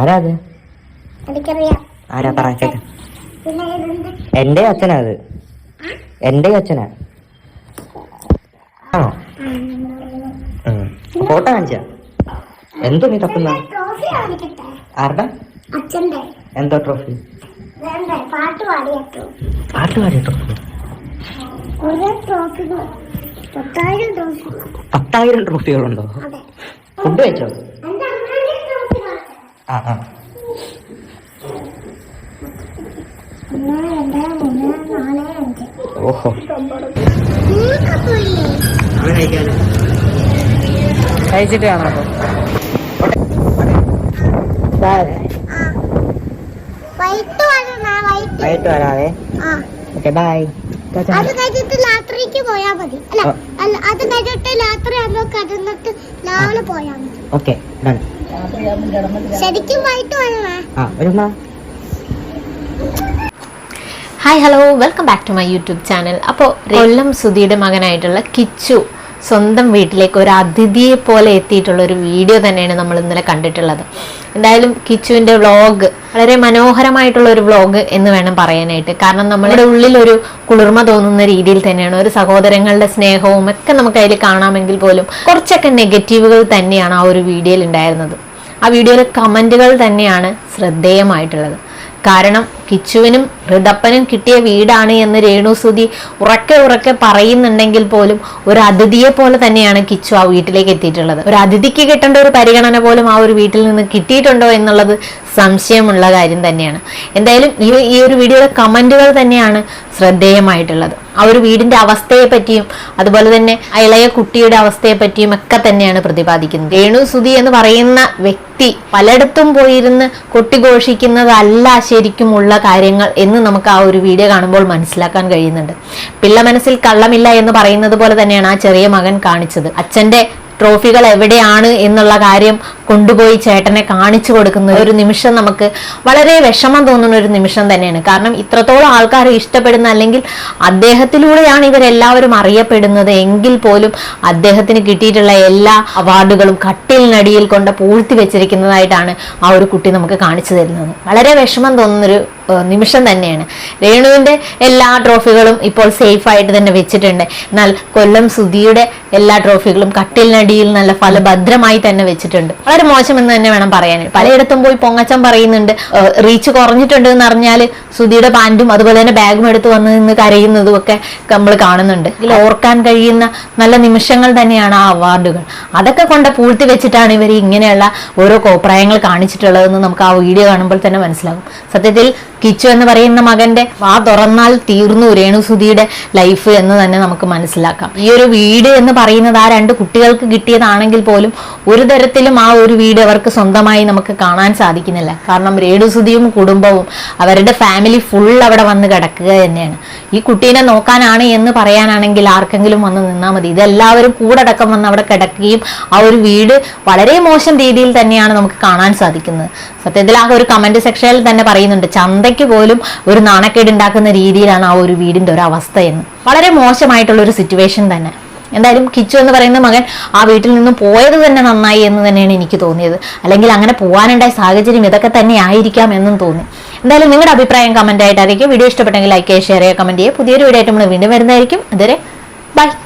ആരാ അത് എനിക്കറിയാം. ആരാ? പറ കേക്ക. എന്റെ അച്ഛനാ അത്. എന്റെ അച്ഛനാ. ആണോ? ഫോട്ടോ കാണിച്ചാ? എന്തോ നീ തപ്പുന്ന? ആരുടെ? എന്തോ ട്രോഫി? പാട്ട് പാടിയ ട്രോഫി? പത്തായിരം ട്രോഫി. പത്തായിരം ട്രോഫികളുണ്ടോ? ഫുഡ് കഴിച്ചോ എന്റെ അമ്മയുടെ ട്രോഫി കാണിച്ചു ആ ആ. ഓഹോ. കഴിച്ചിട്ട് കാണാം വൈകിട്ട് വരാവേ. ആ. ഓക്കെ ബൈ അത് കഴിഞ്ഞിട്ട് രാത്രിക്ക് പോയാ മതി. അല്ല അത് കഴിഞ്ഞിട്ട് രാത്രി ആകുമ്പോ കിടന്നിട്ട് രാവിലെ പോയാ മതി. ഓക്കെ ഡൺ ശരിക്കും വരണേ ആ hi hello welcome back to my YouTube channel അപ്പോൾ കൊല്ലം സുധിയുടെ മകനായിട്ടുള്ള കിച്ചു. സ്വന്തം വീട്ടിലേക്ക് ഒരു അതിഥിയെ പോലെ എത്തിയിട്ടുള്ള ഒരു വീഡിയോ തന്നെയാണ് നമ്മൾ ഇന്നലെ കണ്ടിട്ടുള്ളത്. എന്തായാലും കിച്ചുവിന്റെ വ്ളോഗ് വളരെ മനോഹരമായിട്ടുള്ള ഒരു വ്ളോഗ് എന്ന് വേണം പറയാനായിട്ട്. കാരണം നമ്മുടെ ഉള്ളിൽ ഒരു കുളിർമ തോന്നുന്ന രീതിയിൽ തന്നെയാണ്. ഒരു സഹോദരങ്ങളുടെ സ്നേഹവും ഒക്കെ നമുക്ക് അതിൽ കാണാമെങ്കിൽ പോലും കുറച്ചൊക്കെ നെഗറ്റീവുകൾ തന്നെയാണ് ആ ഒരു വീഡിയോയിൽ ഉണ്ടായിരുന്നത്. ആ വീഡിയോയിലെ കമന്റുകൾ തന്നെയാണ് ശ്രദ്ധേയമായിട്ടുള്ളത്. കാരണം കിച്ചുവിനും ഋതപ്പനും കിട്ടിയ വീടാണ് എന്ന് രേണുസുതി ഉറക്കെ ഉറക്കെ പറയുന്നുണ്ടെങ്കിൽ പോലും ഒരു അതിഥിയെ പോലെ തന്നെയാണ് കിച്ചു ആ വീട്ടിലേക്ക് എത്തിയിട്ടുള്ളത്. ഒരു അതിഥിക്ക് കിട്ടേണ്ട ഒരു പരിഗണന പോലും ആ ഒരു വീട്ടിൽ നിന്ന് കിട്ടിയിട്ടുണ്ടോ എന്നുള്ളത് സംശയമുള്ള കാര്യം തന്നെയാണ്. എന്തായാലും ഈ ഈ ഒരു വീഡിയോയുടെ കമന്റുകൾ തന്നെയാണ് ശ്രദ്ധേയമായിട്ടുള്ളത്. ആ ഒരു വീടിന്റെ അവസ്ഥയെ പറ്റിയും അതുപോലെ തന്നെ ഇളയ കുട്ടിയുടെ അവസ്ഥയെ പറ്റിയും ഒക്കെ തന്നെയാണ് പ്രതിപാദിക്കുന്നത്. രേണു സുധി എന്ന് പറയുന്ന വ്യക്തി പലയിടത്തും പോയിരുന്ന് കൊട്ടിഘോഷിക്കുന്നതല്ല ശരിക്കും ഉള്ള കാര്യങ്ങൾ എന്ന് നമുക്ക് ആ ഒരു വീഡിയോ കാണുമ്പോൾ മനസ്സിലാക്കാൻ കഴിയുന്നുണ്ട്. പിള്ള മനസ്സിൽ കള്ളമില്ല എന്ന് പറയുന്നത് പോലെ തന്നെയാണ് ആ ചെറിയ മകൻ കാണിച്ചത്. അച്ഛന്റെ ട്രോഫികൾ എവിടെയാണ് എന്നുള്ള കാര്യം കൊണ്ടുപോയി ചേട്ടനെ കാണിച്ചു കൊടുക്കുന്ന ഒരു നിമിഷം നമുക്ക് വളരെ വിഷമം തോന്നുന്ന ഒരു നിമിഷം തന്നെയാണ്. കാരണം ഇത്രത്തോളം ആൾക്കാരെ ഇഷ്ടപ്പെടുന്ന അല്ലെങ്കിൽ അദ്ദേഹത്തിലൂടെയാണ് ഇവരെല്ലാവരും അറിയപ്പെടുന്നത്. എങ്കിൽ പോലും അദ്ദേഹത്തിന് കിട്ടിയിട്ടുള്ള എല്ലാ അവാർഡുകളും കട്ടിലിനടിയിൽ കൊണ്ട് പൂഴ്ത്തി വെച്ചിരിക്കുന്നതായിട്ടാണ് ആ ഒരു കുട്ടി നമുക്ക് കാണിച്ചു തരുന്നത്. വളരെ വിഷമം തോന്നുന്നൊരു നിമിഷം തന്നെയാണ്. രേണുവിന്റെ എല്ലാ ട്രോഫികളും ഇപ്പോൾ സേഫായിട്ട് തന്നെ വെച്ചിട്ടുണ്ട്. എന്നാൽ കൊല്ലം സുധിയുടെ എല്ലാ ട്രോഫികളും കട്ടിലിനടിയിൽ നല്ല ഫലഭദ്രമായി തന്നെ വെച്ചിട്ടുണ്ട്. വളരെ മോശം എന്ന് തന്നെ വേണം പറയാൻ. പലയിടത്തും പോയി പൊങ്ങച്ചം പറയുന്നുണ്ട്. റീച്ച് കുറഞ്ഞിട്ടുണ്ട് എന്ന് അറിഞ്ഞാൽ സുധിയുടെ പാന്റും അതുപോലെ തന്നെ ബാഗും എടുത്ത് വന്ന് നിന്ന് കരയുന്നതും ഒക്കെ നമ്മൾ കാണുന്നുണ്ട് ഓർക്കാൻ കഴിയുന്ന നല്ല നിമിഷങ്ങൾ തന്നെയാണ് ആ അവാർഡുകൾ. അതൊക്കെ കൊണ്ട് പൂഴ്ത്തി വെച്ചിട്ടാണ് ഇവർ ഇങ്ങനെയുള്ള ഓരോ കോപ്രായങ്ങൾ കാണിച്ചിട്ടുള്ളതെന്ന് നമുക്ക് ആ വീഡിയോ കാണുമ്പോൾ തന്നെ മനസ്സിലാകും. സത്യത്തിൽ കിച്ചു എന്ന് പറയുന്ന മകന്റെ വാ തുറന്നാൽ തീർന്നു രേണുസുധിയുടെ ലൈഫ് എന്ന് തന്നെ നമുക്ക് മനസ്സിലാക്കാം. ഈ ഒരു വീട് എന്ന് പറയുന്നത് ആ രണ്ട് കുട്ടികൾക്ക് കിട്ടിയതാണെങ്കിൽ പോലും ഒരു തരത്തിലും ആ ഒരു വീട് അവർക്ക് സ്വന്തമായി നമുക്ക് കാണാൻ സാധിക്കുന്നില്ല. കാരണം രേണുസുധിയും കുടുംബവും അവരുടെ ഫാമിലി ഫുൾ അവിടെ വന്ന് കിടക്കുക തന്നെയാണ്. ഈ കുട്ടീനെ നോക്കാനാണ് എന്ന് പറയാനാണെങ്കിൽ ആർക്കെങ്കിലും വന്ന് നിന്നാൽ മതി. ഇതെല്ലാവരും കൂടടക്കം വന്ന് അവിടെ കിടക്കുകയും ആ ഒരു വീട് വളരെ മോശം രീതിയിൽ തന്നെയാണ് നമുക്ക് കാണാൻ സാധിക്കുന്നത്. സത്യത്തിൽ ആ ഒരു കമന്റ് സെക്ഷനിൽ തന്നെ പറയുന്നുണ്ട് ചന്തയ്ക്ക് പോലും ഒരു നാണക്കേട് ഉണ്ടാക്കുന്ന രീതിയിലാണ് ആ ഒരു വീടിന്റെ ഒരു അവസ്ഥ എന്ന്. വളരെ മോശമായിട്ടുള്ള ഒരു സിറ്റുവേഷൻ തന്നെ. എന്തായാലും കിച്ചു എന്ന് പറയുന്ന മകൻ ആ വീട്ടിൽ നിന്ന് പോയത് തന്നെ നന്നായി എന്ന് തന്നെയാണ് എനിക്ക് തോന്നിയത്. അല്ലെങ്കിൽ അങ്ങനെ പോകാനുണ്ടായ സാഹചര്യം ഇതൊക്കെ തന്നെ ആയിരിക്കാം എന്നും തോന്നി. എന്തായാലും നിങ്ങളുടെ അഭിപ്രായം കമന്റ് ആയിട്ടായിരിക്കും വീഡിയോ ഇഷ്ടപ്പെട്ടെങ്കിൽ ലൈക്ക് ചെയ്യുക ഷെയർ ചെയ്യുക കമന്റ് ചെയ്യുക. പുതിയൊരു വീഡിയോ ആയിട്ട് നമ്മൾ വീണ്ടും വരുന്നതായിരിക്കും. അതുവരെ ബൈ